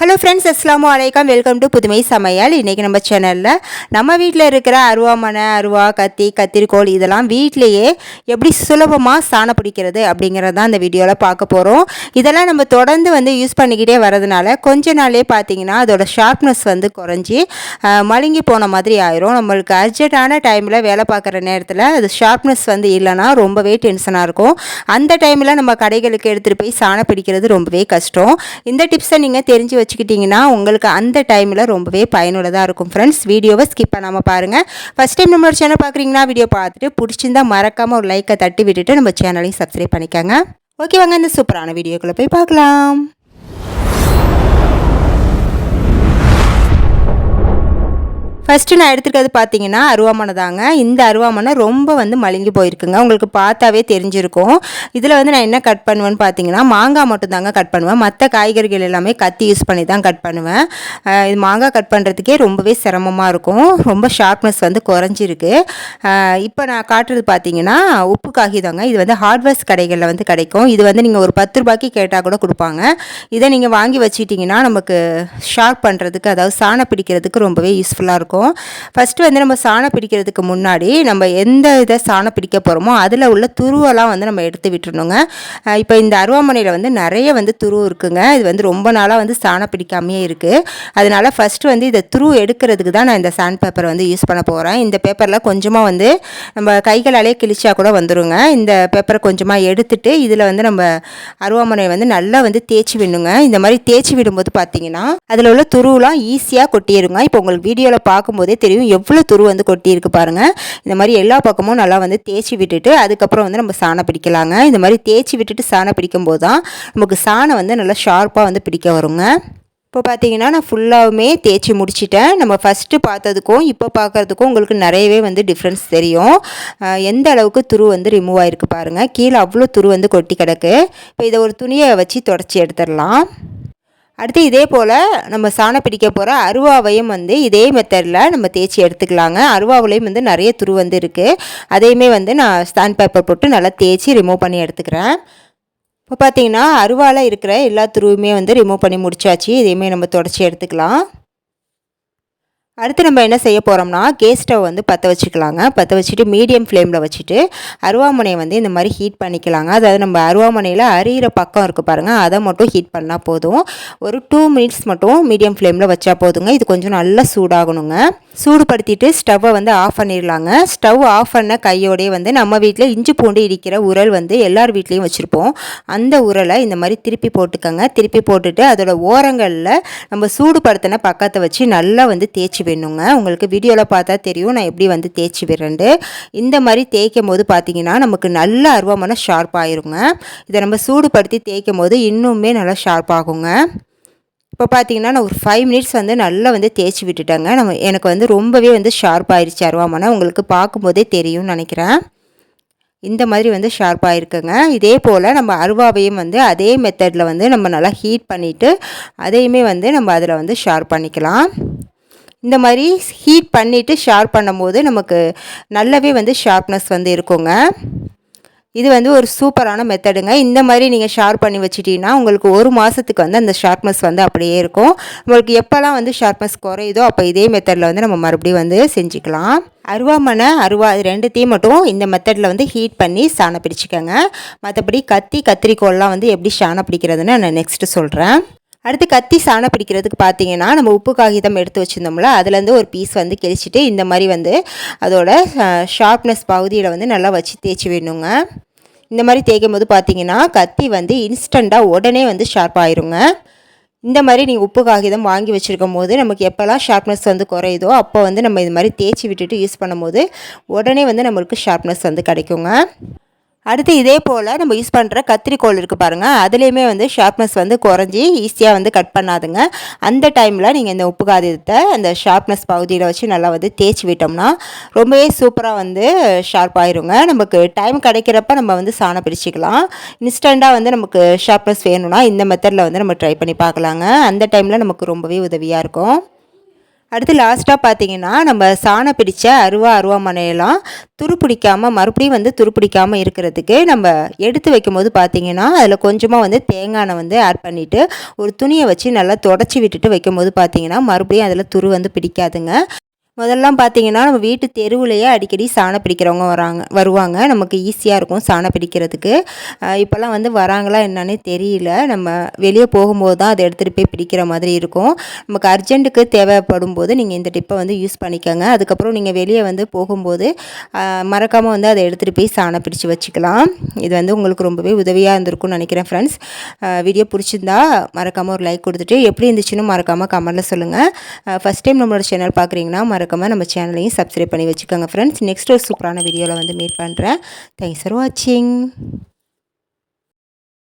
Hello friends அஸ்லாம் வலைக்கம் welcome to புதுமை சமையல் இன்றைக்கி நம்ம சேனலில் நம்ம வீட்டில் இருக்கிற அருவாமனை அருவா கத்தி கத்திரிக்கோள் இதெல்லாம் வீட்டிலையே எப்படி சுலபமாக சாணம் பிடிக்கிறது அப்படிங்கிறது தான் இந்த வீடியோவில் பார்க்க போகிறோம் இதெல்லாம் நம்ம தொடர்ந்து வந்து யூஸ் பண்ணிக்கிட்டே வரதுனால கொஞ்ச நாளே பார்த்தீங்கன்னா அதோட ஷார்ப்னஸ் வந்து குறைஞ்சி மழுங்கி போன மாதிரி ஆயிரும். நம்மளுக்கு அர்ஜென்ட்டான டைமில் வேலை பார்க்குற நேரத்தில் அது ஷார்ப்னஸ் வந்து இல்லைன்னா ரொம்பவே டென்ஷனாக இருக்கும். அந்த டைமில் நம்ம கடைகளுக்கு எடுத்துகிட்டு போய் சாணம் பிடிக்கிறது ரொம்பவே கஷ்டம். இந்த டிப்ஸை நீங்கள் தெரிஞ்சு வச்சுக்கிட்டிங்கன்னா உங்களுக்கு அந்த டைமில் ரொம்பவே பயனுள்ளதாக இருக்கும். ஃப்ரெண்ட்ஸ் வீடியோவை ஸ்கிப் பண்ணாமல் பாருங்கள் ஃபஸ்ட் டைம் நம்மளோட சேனல் பார்க்குறீங்கன்னா வீடியோ பார்த்துட்டு பிடிச்சிருந்தா மறக்காமல் ஒரு லைக்கை தட்டி விட்டுட்டு நம்ம சேனலையும் சப்ஸ்கிரைப் பண்ணிக்கோங்க. ஓகே வாங்க இந்த சூப்பரான வீடியோக்குள்ளே போய் பார்க்கலாம். ஃபஸ்ட்டு நான் எடுத்துருக்கிறது பார்த்தீங்கன்னா அருவாமனை தாங்க. இந்த அருவாமனை ரொம்ப வந்து மழுங்கி போயிருக்குங்க. உங்களுக்கு பார்த்தாவே தெரிஞ்சிருக்கும். இதில் வந்து நான் என்ன கட் பண்ணுவேன்னு பார்த்தீங்கன்னா மாங்காய் மட்டும் தாங்க கட் பண்ணுவேன். மற்ற காய்கறிகள் எல்லாமே கத்தி யூஸ் பண்ணி தான் கட் பண்ணுவேன். இது மாங்காய் கட் பண்ணுறதுக்கே ரொம்பவே சிரமமாக இருக்கும். ரொம்ப ஷார்ப்னஸ் வந்து குறைஞ்சிருக்கு. இப்போ நான் காட்டுறது பார்த்தீங்கன்னா உப்பு காகிதங்க இது வந்து ஹார்ட்வேர்ஸ் கடைகளில் வந்து கிடைக்கும். இது வந்து நீங்கள் ஒரு பத்து ரூபாய்க்கு கேட்டால் கூட கொடுப்பாங்க. இதை நீங்கள் வாங்கி வச்சுட்டிங்கன்னா நமக்கு ஷார்ப் பண்ணுறதுக்கு அதாவது சாணம் பிடிக்கிறதுக்கு ரொம்பவே யூஸ்ஃபுல்லாக இருக்கும். ஃபஸ்ட்டு வந்து நம்ம சாணம் பிடிக்கிறதுக்கு முன்னாடி நம்ம எந்த இதை சாணம் பிடிக்க போகிறோமோ அதில் உள்ள துருவெல்லாம் வந்து நம்ம எடுத்து விட்டுருணுங்க இப்போ இந்த அருவாமனையில் வந்து நிறைய வந்து துருவு இருக்குங்க. இது வந்து ரொம்ப நாளாக வந்து சாணம் பிடிக்காமையே இருக்குது அதனால் ஃபஸ்ட்டு வந்து இதை துரு எடுக்கிறதுக்கு தான் நான் இந்த சாண்ட் பேப்பரை வந்து யூஸ் பண்ண போகிறேன் இந்த பேப்பரில் கொஞ்சமாக வந்து நம்ம கைகளாலே கிழிச்சா கூட வந்துடுங்க இந்த பேப்பரை கொஞ்சமாக எடுத்துட்டு இதில் வந்து நம்ம அருவாமனையை வந்து நல்லா வந்து தேய்ச்சி விடணுங்க. இந்த மாதிரி தேய்ச்சி விடும்போது பார்த்தீங்கன்னா அதில் உள்ள துருவெலாம் ஈஸியாக கொட்டிடுங்க இப்போ உங்களுக்கு வீடியோவில் பார்க்கும்போதே தெரியும் எவ்வளோ துரு வந்து கொட்டியிருக்கு பாருங்கள் இந்த மாதிரி எல்லா பக்கமும் நல்லா வந்து தேய்ச்சி விட்டுட்டு அதுக்கப்புறம் வந்து நம்ம சாணம் பிடிக்கலாங்க. இந்த மாதிரி தேய்ச்சி விட்டுட்டு சாணம் பிடிக்கும்போது தான் நமக்கு சாணம் வந்து நல்லா ஷார்ப்பாக வந்து பிடிக்க வருங்க. இப்போ பார்த்தீங்கன்னா நான் ஃபுல்லாகவுமே தேய்ச்சி முடிச்சிட்டேன். நம்ம ஃபஸ்ட்டு பார்த்ததுக்கும் இப்போ பார்க்குறதுக்கும் உங்களுக்கு நிறையவே வந்து டிஃப்ரென்ஸ் தெரியும். எந்த அளவுக்கு துரு வந்து ரிமூவ் ஆகிருக்கு பாருங்கள் கீழே அவ்வளோ துரு வந்து கொட்டி கிடக்கு. இப்போ இதை ஒரு துணியை வச்சு தொடச்சி எடுத்துடலாம். அடுத்து இதே போல் நம்ம சாணம் பிடிக்க போகிற அருவாவையும் வந்து இதே மெத்தடில் நம்ம தேய்ச்சி எடுத்துக்கலாங்க. அருவாவிலையும் வந்து நிறைய துரு வந்து இருக்குது அதையுமே வந்து நான் ஸ்டாண்ட் பேப்பர் போட்டு நல்லா தேய்ச்சி ரிமூவ் பண்ணி எடுத்துக்கிறேன். இப்போ பார்த்தீங்கன்னா அருவாவில் இருக்கிற எல்லா துருவுமே வந்து ரிமூவ் பண்ணி முடிச்சாச்சு. இதையுமே நம்ம தொடச்சி எடுத்துக்கலாம். அடுத்து நம்ம என்ன செய்ய போகிறோம்னா கேஸ் ஸ்டவ் வந்து பற்ற வச்சுக்கலாங்க. பற்ற வச்சுட்டு மீடியம் ஃப்ளேமில் வச்சுட்டு அருவாமனையை வந்து இந்த மாதிரி ஹீட் பண்ணிக்கலாங்க. அதாவது நம்ம அருவாமனையில் அரியிற பக்கம் இருக்குது பாருங்கள் அதை மட்டும் ஹீட் பண்ணால் போதும். ஒரு டூ மினிட்ஸ் மட்டும் மீடியம் ஃப்ளேமில் வச்சா போதுங்க. இது கொஞ்சம் நல்லா சூடாகணுங்க. சூடுபடுத்திட்டு ஸ்டவ்வை வந்து ஆஃப் பண்ணிடலாங்க. ஸ்டவ் ஆஃப் பண்ண கையோடயே வந்து நம்ம வீட்டில் இஞ்சி பூண்டு இடிக்கிற உரல் வந்து எல்லார் வீட்லேயும் வச்சுருப்போம். அந்த உரலை இந்த மாதிரி திருப்பி போட்டுக்கோங்க. திருப்பி போட்டுட்டு அதோட ஓரங்களில் நம்ம சூடுபடுத்தின பக்கத்தை வச்சு நல்லா வந்து தேய்ச்சி விடணுங்க. உங்களுக்கு வீடியோவில் பார்த்தா தெரியும். நான் எப்படி வந்து தேய்ச்சி விடுறேன்ட்டு. இந்த மாதிரி தேய்க்கும் போது பார்த்தீங்கன்னா நமக்கு நல்ல அருவமான ஷார்ப் ஆயிருங்க. இதை நம்ம சூடுபடுத்தி தேய்க்கும் போது இன்னுமே நல்லா ஷார்ப் ஆகுங்க. இப்போ பார்த்தீங்கன்னா நான் ஒரு ஃபைவ் மினிட்ஸ் வந்து நல்லா வந்து தேய்ச்சி விட்டுட்டேங்க. நம்ம எனக்கு வந்து ரொம்பவே வந்து ஷார்ப் ஆயிடுச்சு அருவாமனை. உங்களுக்கு பார்க்கும்போதே தெரியும்னு நினைக்கிறேன். இந்த மாதிரி வந்து ஷார்ப்பாக இருக்குங்க இதே போல் நம்ம அருவாவையும் வந்து அதே மெத்தடில் வந்து நம்ம நல்லா ஹீட் பண்ணிவிட்டு அதையுமே வந்து நம்ம அதில் வந்து ஷார்ப் பண்ணிக்கலாம். இந்த மாதிரி ஹீட் பண்ணிவிட்டு ஷார்ப் பண்ணும்போது நமக்கு நல்லாவே வந்து ஷார்ப்னஸ் வந்து இருக்குங்க. இது வந்து ஒரு சூப்பரான மெத்தடுங்க. இந்த மாதிரி நீங்கள் ஷார்ப் பண்ணி வச்சிட்டிங்கன்னா உங்களுக்கு ஒரு மாதத்துக்கு வந்து அந்த ஷார்ப்னஸ் வந்து அப்படியே இருக்கும். உங்களுக்கு எப்போல்லாம் வந்து ஷார்ப்னஸ் குறையுதோ அப்போ இதே மெத்தடில் வந்து நம்ம மறுபடியும் வந்து செஞ்சுக்கலாம். அருவாமனை அருவா இது ரெண்டுத்தையும் மட்டும் இந்த மெத்தடில் வந்து ஹீட் பண்ணி சாணம் பிடிச்சிக்கோங்க. மற்றபடி கத்தி கத்திரிக்கோல்லாம் வந்து எப்படி சாணம் பிடிக்கிறதுன்னு நான் நெக்ஸ்ட்டு சொல்கிறேன் அடுத்து கத்தி சாணம் பிடிக்கிறதுக்கு பார்த்தீங்கன்னா நம்ம உப்பு காகிதம் எடுத்து வச்சுருந்தோம்ல அதுலேருந்து ஒரு பீஸ் வந்து கிழிச்சிட்டு இந்த மாதிரி வந்து அதோட ஷார்ப்னஸ் பகுதியில் வந்து நல்லா வச்சு தேய்ச்சி விடணுங்க. இந்த மாதிரி தேய்க்கும் போது பார்த்தீங்கன்னா கத்தி வந்து இன்ஸ்டண்ட்டாக உடனே வந்து ஷார்ப் ஆயிருங்க. இந்த மாதிரி நீங்கள் உப்பு காகிதம் வாங்கி வச்சுருக்கும் போது நமக்கு எப்போல்லாம் ஷார்ப்னஸ் வந்து குறையுதோ அப்போ வந்து நம்ம இது மாதிரி தேய்ச்சி விட்டுட்டு யூஸ் பண்ணும்போது உடனே வந்து நம்மளுக்கு ஷார்ப்னஸ் வந்து கிடைக்குங்க. அடுத்து இதே போல் நம்ம யூஸ் பண்ணுற கத்திரிக்கோல் இருக்குது பாருங்கள் அதுலேயுமே வந்து ஷார்ப்னஸ் வந்து குறைஞ்சி ஈஸியாக வந்து கட் பண்ணாதுங்க. அந்த டைமில் நீங்கள் இந்த உப்பு காகிதத்தை அந்த ஷார்ப்னஸ் பகுதியில் வச்சு நல்லா வந்து தேய்ச்சி விட்டோம்னா ரொம்பவே சூப்பராக வந்து ஷார்ப் ஆயிருங்க. நமக்கு டைம் கிடைக்கிறப்ப நம்ம வந்து சாணம் பிரிச்சுக்கலாம். இன்ஸ்டண்ட்டாக வந்து நமக்கு ஷார்ப்னஸ் வேணும்னா இந்த மெத்தடில் வந்து நம்ம ட்ரை பண்ணி பார்க்கலாங்க. அந்த டைமில் நமக்கு ரொம்பவே உதவியாக இருக்கும். அடுத்து லாஸ்ட்டாக பார்த்தீங்கன்னா நம்ம சாணம் பிடிச்ச அருவா அருவாமனையெல்லாம் துரு பிடிக்காமல் மறுபடியும் வந்து துரு பிடிக்காமல் இருக்கிறதுக்கு நம்ம எடுத்து வைக்கும்போது பார்த்தீங்கன்னா அதில் கொஞ்சமாக வந்து தேங்காய் எண்ணெய் வந்து ஆட் பண்ணிவிட்டு ஒரு துணியை வச்சு நல்லா தொடச்சி விட்டுட்டு வைக்கும்போது பார்த்தீங்கன்னா மறுபடியும் அதில் துரு வந்து பிடிக்காதுங்க. முதல்லாம் பார்த்தீங்கன்னா நம்ம வீட்டு தெருவுலையே அடிக்கடி சாணம் பிடிக்கிறவங்க வராங்க வருவாங்க. நமக்கு ஈஸியாக இருக்கும் சாணம் பிடிக்கிறதுக்கு. இப்போல்லாம் வந்து வராங்களா என்னன்னே தெரியல. நம்ம வெளியே போகும்போது தான் அதை எடுத்துகிட்டு போய் பிடிக்கிற மாதிரி இருக்கும். நமக்கு அர்ஜென்ட்டுக்கு தேவைப்படும் போது நீங்கள் இந்த டிப்பை வந்து யூஸ் பண்ணிக்கோங்க. அதுக்கப்புறம் நீங்கள் வெளியே வந்து போகும்போது மறக்காமல் வந்து அதை எடுத்துகிட்டு போய் சாணம் பிடிச்சி வச்சுக்கலாம். இது வந்து உங்களுக்கு ரொம்பவே உதவியாக இருந்திருக்கும்னு நினைக்கிறேன் ஃப்ரெண்ட்ஸ் வீடியோ பிடிச்சிருந்தா மறக்காமல் ஒரு லைக் கொடுத்துட்டு எப்படி இருந்துச்சுன்னு மறக்காமல் கமெண்ட்டில் சொல்லுங்கள் ஃபஸ்ட் டைம் நம்மளோட சேனல் பார்க்குறீங்கன்னா மறக்க மறக்காமல் நம்ம சேனலையும் சப்ஸ்கிரைப் பண்ணி வச்சுக்கோங்க ஃப்ரெண்ட்ஸ் நெக்ஸ்ட் ஒரு சூப்பரான வீடியோவில் வந்து மீட் பண்ணுறேன் தேங்க்ஸ் ஃபார் வாட்சிங்